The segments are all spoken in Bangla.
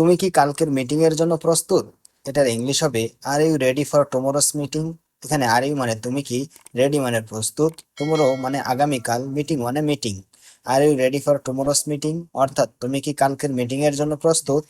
তুমি কি কালকের মিটিং এর জন্য প্রস্তুত? এটার ইংলিশ হবে are you ready for tomorrow's meeting এখানে আর ইউ মানে তুমি কি? রেডি মানে প্রস্তুত। টুমোরো মানে আগামীকাল মিটিং মানে meeting are you ready for tomorrow's meeting অর্থাৎ, তুমি কি কালকের মিটিং এর জন্য প্রস্তুত?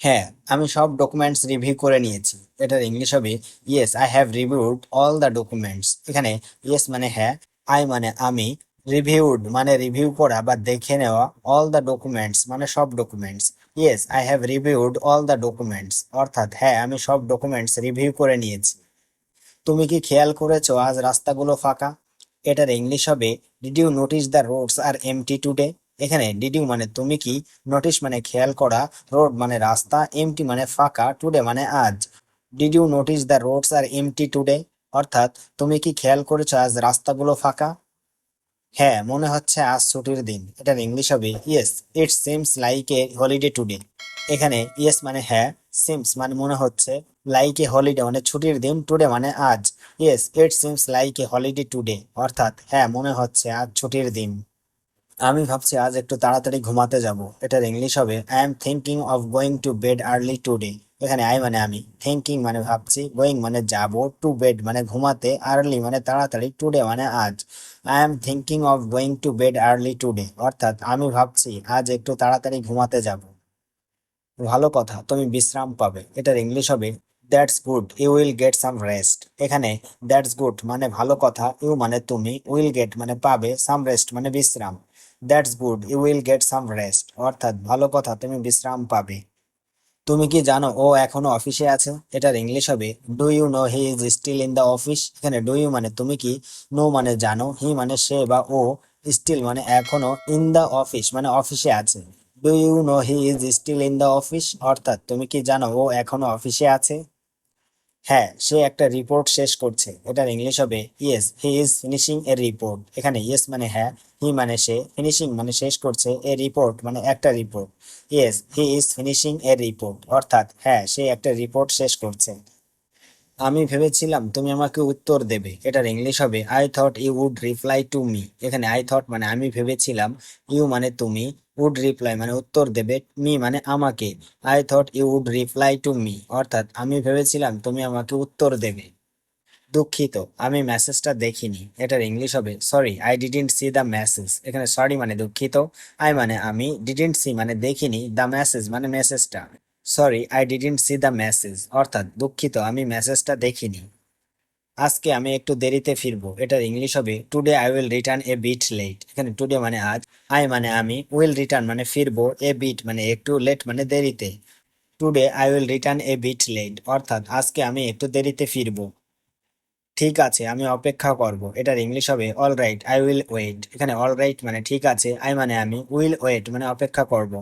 হ্যাঁ আমি সব ডকুমেন্টস রিভিউ করে নিয়েছি। এটার ইংলিশ হবে yes I have reviewed all the documents এখানে ইয়েস মানে হ্যাঁ আই মানে আমি। রিভিউড মানে রিভিউ করা বা দেখে নেওয়া অল দ্য ডকুমেন্টস মানে সব documents yes I have reviewed all the documents অর্থাৎ হ্যাঁ আমি সব ডকুমেন্টস রিভিউ করে নিয়েছি। তুমি কি খেয়াল করেছ আজ রাস্তাগুলো ফাঁকা? এটার ইংলিশ হবে did you notice the roads are empty today এখানে ডিড ইউ মানে তুমি কি নোটিস মানে খেয়াল করা রোড মানে রাস্তা এমটি মানে ফাঁকা টুডে মানে আজ। Did you notice the roads are empty today অর্থাৎ, তুমি কি খেয়াল করেছ আজ রাস্তাগুলো ফাঁকা? হ্যাঁ মনে হচ্ছে আজ ছুটির দিন। এটার ইংলিশ হবে yes it seems like a holiday today এখানে ইয়েস মানে হ্যাঁ সিমস মানে মনে হচ্ছে লাইক এ হলিডে মানে ছুটির দিন টুডে মানে আজ। Yes it seems like a holiday today অর্থাৎ হ্যাঁ মনে হচ্ছে আজ ছুটির দিন। আমি ভাবছি আজ একটু তাড়াতাড়ি ঘুমাতে যাব। এটার ইংলিশ হবে I am thinking of going to bed early today এখানে আই মানে আমি। থিঙ্কিং মানে ভাবছি গোয়িং মানে যাব টু বেড মানে ঘুমাতে আর্লি মানে তাড়াতাড়ি টুডে মানে আজ। I am thinking of going to bed early today অর্থাৎ আমি ভাবছি, আজ একটু তাড়াতাড়ি ঘুমাতে যাব। ভালো কথা, তুমি বিশ্রাম পাবে। এটার ইংলিশ হবে that's good you will get some rest এখানে দ্যাটস গুড মানে ভালো কথা ইউ মানে তুমি উইল গেট মানে পাবে সাম রেস্ট মানে বিশ্রাম। That's good, you will get some rest. অর্থাৎ ভালো কথা, তুমি বিশ্রাম পাবে। তুমি কি জানো, ও এখনও অফিসে আছে? এটার ইংলিশ হবে do you know he is still in the office এখানে ডু ইউ মানে তুমি কি নো মানে জানো হি মানে সে বা ও স্টিল মানে এখনও ইন দ্য অফিস মানে অফিসে আছে। Do you know he is still in the office অর্থাৎ তুমি কি জানো, ও এখনও অফিসে আছে? হ্যাঁ সে একটা রিপোর্ট শেষ করছে। এটার ইংলিশ হবে yes he is finishing a report এখানে ইয়েস মানে হ্যাঁ হি মানে সে ফিনিশিং মানে শেষ করছে এ রিপোর্ট মানে একটা report yes he is finishing a report অর্থাৎ হ্যাঁ সে একটা রিপোর্ট শেষ করছে। আমি ভেবেছিলাম, তুমি আমাকে উত্তর দেবে। এটার ইংলিশ হবে I thought you would reply to me এখানে আই থট মানে আমি ভেবেছিলাম ইউ মানে তুমি। উড রিপ্লাই মানে উত্তর দেবে মি মানে আমাকে। I thought you would reply to me অর্থাৎ আমি ভেবেছিলাম তুমি আমাকে উত্তর দেবে। দুঃখিত, আমি মেসেজটা দেখিনি। এটার ইংলিশ হবে sorry I didn't see the message এখানে সরি মানে দুঃখিত আই মানে আমি ডিডেন্ট সি মানে দেখিনি দ্য মেসেজ মানে মেসেজটা sorry I didn't see the message অর্থাৎ দুঃখিত, আমি মেসেজটা দেখিনি। আজকে আমি একটু দেরিতে ফিরবো। এটার ইংলিশ হবে today I will return a bit late এখানে টুডে মানে আজ আই মানে আমি উইল রিটার্ন মানে ফিরবো এ বিট মানে একটু লেট মানে দেরিতে। Today I will return a bit late অর্থাৎ আজকে আমি একটু দেরিতে ফিরবো। ঠিক আছে, আমি অপেক্ষা করব। এটার ইংলিশ হবে all right I will wait এখানে অল রাইট মানে ঠিক আছে আই মানে আমি উইল ওয়েট মানে অপেক্ষা করব।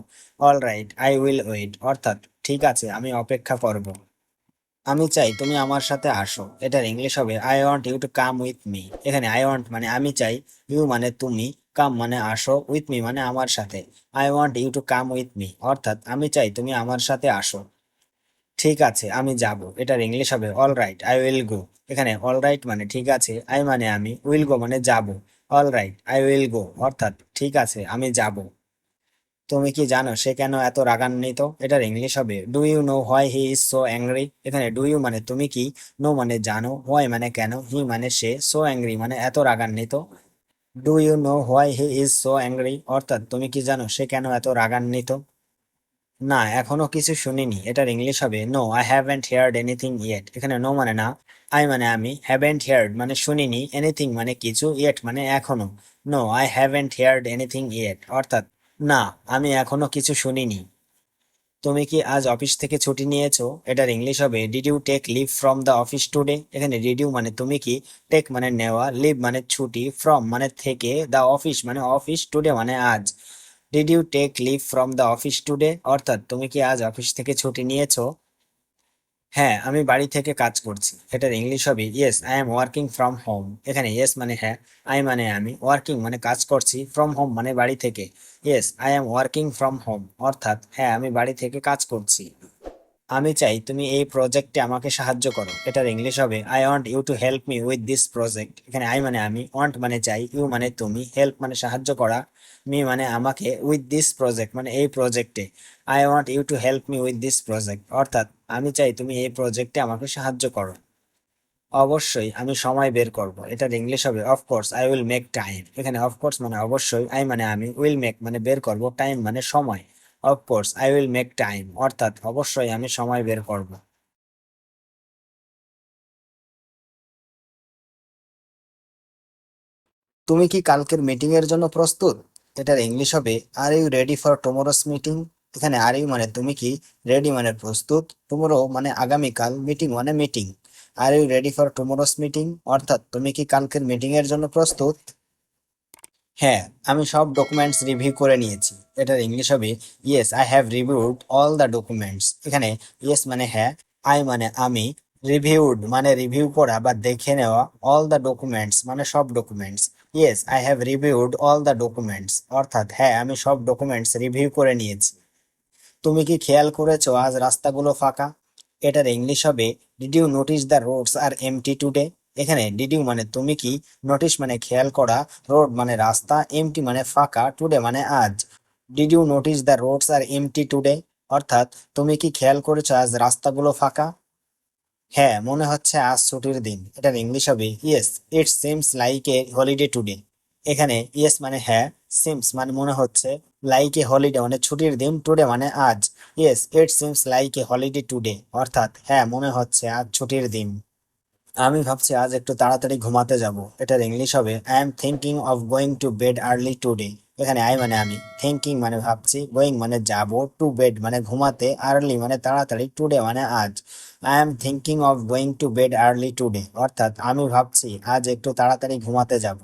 All right I will wait অর্থাৎ, ঠিক আছে, আমি অপেক্ষা করব। আমি চাই তুমি আমার সাথে আসো। এটার ইংলিশ হবে I want you to come with me এখানে আই ওয়ান্ট মানে আমি চাই ইউ মানে তুমি কাম মানে আসো উইথ মি মানে আমার সাথে। I want you to come with me অর্থাৎ আমি চাই তুমি আমার সাথে আসো। ঠিক আছে, আমি যাব। এটার ইংলিশ হবে all right I will go এখানে অল রাইট মানে ঠিক আছে আই মানে আমি উইল গো মানে যাব। All right I will go অর্থাৎ, ঠিক আছে, আমি যাব। তুমি কি জানো সে কেন এত রাগান্বিত? এটার ইংলিশ হবে do you know why he is so angry এখানে ডু ইউ মানে তুমি কি? নো মানে জানো হোয়াই মানে কেন? হি মানে সে সো অ্যাংরি মানে এত রাগান্বিত। Do you know why he is so angry অর্থাৎ তুমি কি জানো সে কেন এত রাগান্বিত? না, এখনও কিছু শুনিনি। এটার ইংলিশ হবে no I haven't heard anything yet এখানে নো মানে না আই মানে আমি হ্যাভেন্ট হিয়ার্ড মানে শুনিনি এনিথিং মানে কিছু ইয়েট মানে এখনও no I haven't heard anything yet অর্থাৎ না, আমি এখনও কিছু শুনিনি। তুমি কি আজ অফিস থেকে ছুটি নিয়েছো? এটার ইংলিশ হবে did you take leave from the office today এখানে ডিড ইউ মানে তুমি কি টেক মানে নেওয়া লিভ মানে ছুটি ফ্রম মানে থেকে দ্য অফিস মানে অফিস টুডে মানে আজ। Did you take leave from the office today অর্থাৎ, তুমি কি আজ অফিস থেকে ছুটি নিয়েছো? হ্যাঁ আমি বাড়ি থেকে কাজ করছি। এটার ইংলিশ হবে yes I am working from home এখানে ইয়েস মানে হ্যাঁ আই মানে আমি। ওয়ার্কিং মানে কাজ করছি ফ্রম হোম মানে বাড়ি থেকে। Yes I am working from home অর্থাৎ হ্যাঁ আমি বাড়ি থেকে কাজ করছি। আমি চাই তুমি এই প্রজেক্টে আমাকে সাহায্য করো। এটার ইংলিশ হবে I want you to help me with this project এখানে আই মানে আমি ওয়ান্ট মানে চাই ইউ মানে তুমি হেল্প মানে সাহায্য করা মি মানে আমাকে উইথ দিস প্রজেক্ট মানে এই প্রজেক্টে I want you to help me with this project অর্থাৎ আমি চাই তুমি এই প্রজেক্টে আমাকে সাহায্য করো। অবশ্যই আমি সময় বের করব। এটার ইংলিশ হবে of course I will make time এখানে অফকোর্স মানে অবশ্যই আই মানে আমি উইল মেক মানে বের করব টাইম মানে সময়। Of course I will make time অর্থাৎ অবশ্যই আমি সময় বের করব। তুমি কি কালকের মিটিং এর জন্য প্রস্তুত? এটার ইংলিশ হবে are you ready for tomorrow's meeting এখানে আর ইউ মানে তুমি কি রেডি মানে প্রস্তুত? টুমোরো মানে আগামীকাল মিটিং মানে meeting are you ready for tomorrow's meeting অর্থাৎ তুমি কি কালকের মিটিং এর জন্য প্রস্তুত? হ্যাঁ আমি সব ডকুমেন্টস রিভিউ করে নিয়েছি। এটার ইংলিশ হবে। Yes I have reviewed all the documents এখানে ইয়েস মানে হ্যাঁ আই মানে আমি। রিভিউড মানে রিভিউ করা বা দেখে নেওয়া অল দ্য ডকুমেন্টস মানে সব documents yes I have reviewed all the documents অর্থাৎ হ্যাঁ আমি সব ডকুমেন্টস রিভিউ করে নিয়েছি। তুমি কি খেয়াল করেছ আজ রাস্তাগুলো ফাঁকা? এটার ইংলিশ হবে did you notice the roads are empty today এখানে ডিড ইউ মানে তুমি কি নোটিস মানে খেয়াল করা রোড মানে রাস্তা এমটি মানে ফাঁকা টুডে মানে আজ। Did you notice the roads are empty today অর্থাৎ, তুমি কি খেয়াল করেছ আজ রাস্তাগুলো ফাঁকা? হ্যাঁ মনে হচ্ছে আজ ছুটির দিন। এটার ইংলিশ হবে yes it seems like a holiday today এখানে ইয়েস মানে হ্যাঁ সিমস মানে মনে হচ্ছে লাইক এ হলিডে মানে ছুটির দিন টুডে মানে আজ। Yes it seems like a holiday today অর্থাৎ হ্যাঁ মনে হচ্ছে আজ ছুটির দিন। আমি ভাবছি আজ একটু তাড়াতাড়ি ঘুমাতে যাব। এটার ইংলিশ হবে I am thinking of going to bed early today এখানে আই মানে আমি। থিঙ্কিং মানে ভাবছি গোয়িং মানে যাব টু বেড মানে ঘুমাতে আর্লি মানে তাড়াতাড়ি টুডে মানে আজ। I am thinking of going to bed early today অর্থাৎ আমি ভাবছি আজ একটু তাড়াতাড়ি ঘুমাতে যাব।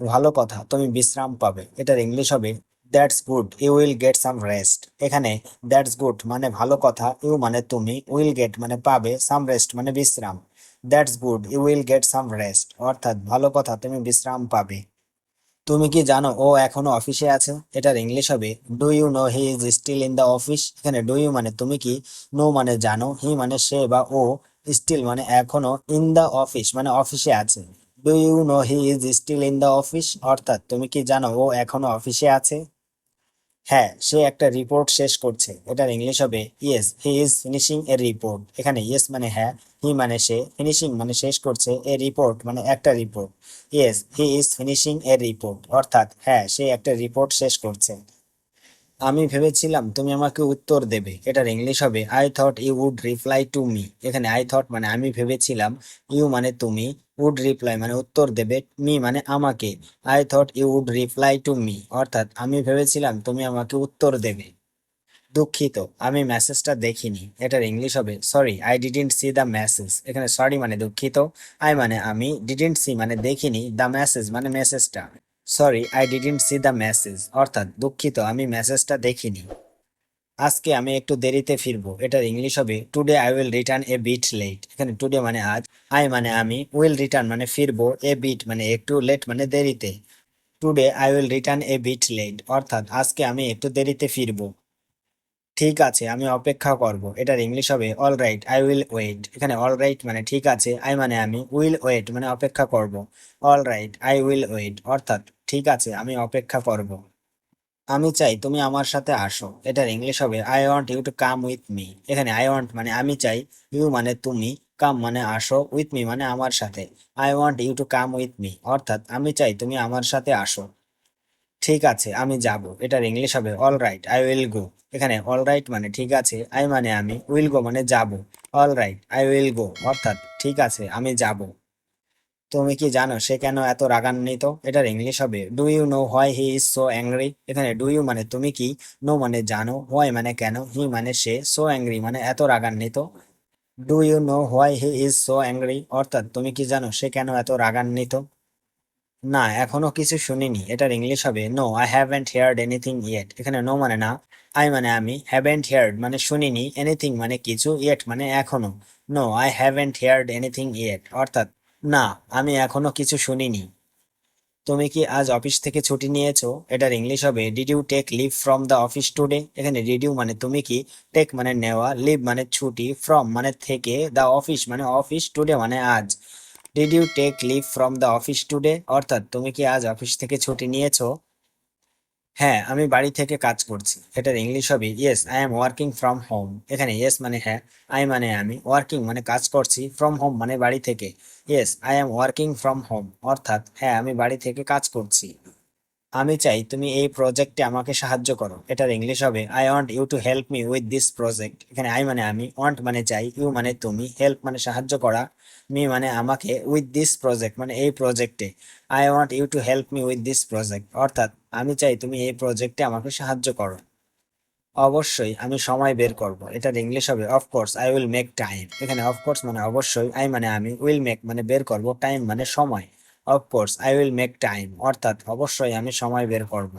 ভালো কথা, তুমি বিশ্রাম পাবে। এটার ইংলিশ হবে that's good you will get some rest এখানে দ্যাটস গুড মানে ভালো কথা ইউ মানে তুমি উইল গেট মানে পাবে সাম রেস্ট মানে বিশ্রাম। That's good you will get some rest অর্থাৎ, ভালো কথা, তুমি বিশ্রাম পাবে। তুমি কি জানো, ও এখনও অফিসে আছে? এটার ইংলিশ হবে do you know he is still in the office এখানে ডু ইউ মানে তুমি কি নো মানে জানো হি মানে সে বা ও স্টিল মানে এখনও ইন দ্য অফিস মানে অফিসে আছে। Do you know he is still in the office অর্থাৎ, তুমি কি জানো, ও এখনও অফিসে আছে? হ্যাঁ সে একটা রিপোর্ট শেষ করছে। এটার ইংলিশ হবে yes he is finishing a report এখানে ইয়েস মানে হ্যাঁ হি মানে সে ফিনিশিং মানে শেষ করছে এ রিপোর্ট মানে একটা report yes he is finishing a report অর্থাৎ হ্যাঁ সে একটা রিপোর্ট শেষ করছে। আমি ভেবেছিলাম তুমি আমাকে উত্তর দেবে, এটার ইংলিশ হবে I thought you would reply to me এখানে আই থট মানে আমি ভেবেছিলাম ইউ মানে তুমি উড রিপ্লাই মানে উত্তর দেবে মি মানে আমাকে। I thought you would reply to me অর্থাৎ আমি ভেবেছিলাম তুমি আমাকে উত্তর দেবে। দুঃখিত, আমি মেসেজটা দেখিনি। এটার ইংলিশ হবে sorry I didn't see the message এখানে সরি মানে দুঃখিত আই মানে আমি ডিডেন্ট সি মানে দেখিনি দ্য মেসেজ মানে মেসেজটা sorry I didn't see the message অর্থাৎ দুঃখিত, আমি মেসেজটা দেখিনি। আজকে আমি একটু দেরিতে ফিরবো। এটার ইংলিশ হবে today I will return a bit late এখানে টুডে মানে আজ আই মানে আমি উইল রিটার্ন মানে ফিরবো এ বিট মানে একটু লেট মানে দেরিতে। Today I will return a bit late অর্থাৎ, আজকে আমি একটু দেরিতে ফিরবো। ঠিক আছে, আমি অপেক্ষা করব। এটার ইংলিশ হবে all right I will wait এখানে অল রাইট মানে ঠিক আছে আই মানে আমি উইল ওয়েট মানে অপেক্ষা করব। All right I will wait অর্থাৎ, ঠিক আছে, আমি অপেক্ষা করব। আমি চাই তুমি আমার সাথে আসো। এটার ইংলিশ হবে I want you to come with me এখানে আই ওয়ান্ট মানে আমি চাই ইউ মানে তুমি কাম মানে আসো উইথ মি মানে আমার সাথে। I want you to come with me অর্থাৎ আমি চাই তুমি আমার সাথে আসো। ঠিক আছে, আমি যাব। এটার ইংলিশ হবে all right I will go এখানে অল রাইট মানে ঠিক আছে আই মানে আমি উইল গো মানে যাব। All right I will go অর্থাৎ ঠিক আছে, আমি যাব। তুমি কি জানো সে কেন এত রাগান্বিত? এটার ইংলিশ হবে do you know why he is so angry এখানে ডু ইউ মানে তুমি কি? নো মানে জানো হোয়াই মানে কেন? হি মানে সে সো অ্যাংরি মানে এত রাগান্বিত। Do you know why he is so angry অর্থাৎ তুমি কি জানো সে কেন এত রাগান্বিত? না, এখনও কিছু শুনিনি, এটার ইংলিশ হবে no I haven't heard anything yet এখানে নো মানে না আই মানে আমি হ্যাভেন্ট হিয়ার্ড মানে শুনিনি এনিথিং মানে কিছু ইয়েট মানে এখনও no I haven't heard anything yet অর্থাৎ না, আমি এখনও কিছু শুনিনি। তুমি কি আজ অফিস থেকে ছুটি নিয়েছো? এটার ইংলিশ হবে did you take leave from the office today এখানে ডিড ইউ মানে তুমি কি? টেক মানে নেওয়া লিভ মানে ছুটি ফ্রম মানে থেকে দ্য অফিস মানে অফিস টুডে মানে আজ। Did you take leave from the office today অর্থাৎ, তুমি কি আজ অফিস থেকে ছুটি নিয়েছো? হ্যাঁ আমি বাড়ি থেকে কাজ করছি। এটার ইংলিশ হবে yes I am working from home এখানে ইয়েস মানে হ্যাঁ আই মানে আমি। ওয়ার্কিং মানে কাজ করছি ফ্রম হোম মানে বাড়ি থেকে। Yes I am working from home অর্থাৎ হ্যাঁ আমি বাড়ি থেকে কাজ করছি। আমি চাই তুমি এই প্রজেক্টে আমাকে সাহায্য করো। এটার ইংলিশ হবে I want you to help me with this project এখানে আই মানে আমি ওয়ান্ট মানে চাই ইউ মানে তুমি। হেল্প মানে সাহায্য করা। মি মানে আমাকে উইথ দিস প্রজেক্ট মানে এই প্রজেক্টে I want you to help me with this project অর্থাৎ আমি চাই তুমি এই প্রজেক্টে আমাকে সাহায্য করো। অবশ্যই আমি সময় বের করব। এটার ইংলিশ হবে of course I will make time এখানে অফকোর্স মানে অবশ্যই আই মানে আমি উইল মেক মানে বের করব। টাইম মানে সময় of course I will make time অর্থাৎ অবশ্যই আমি সময় বের করব।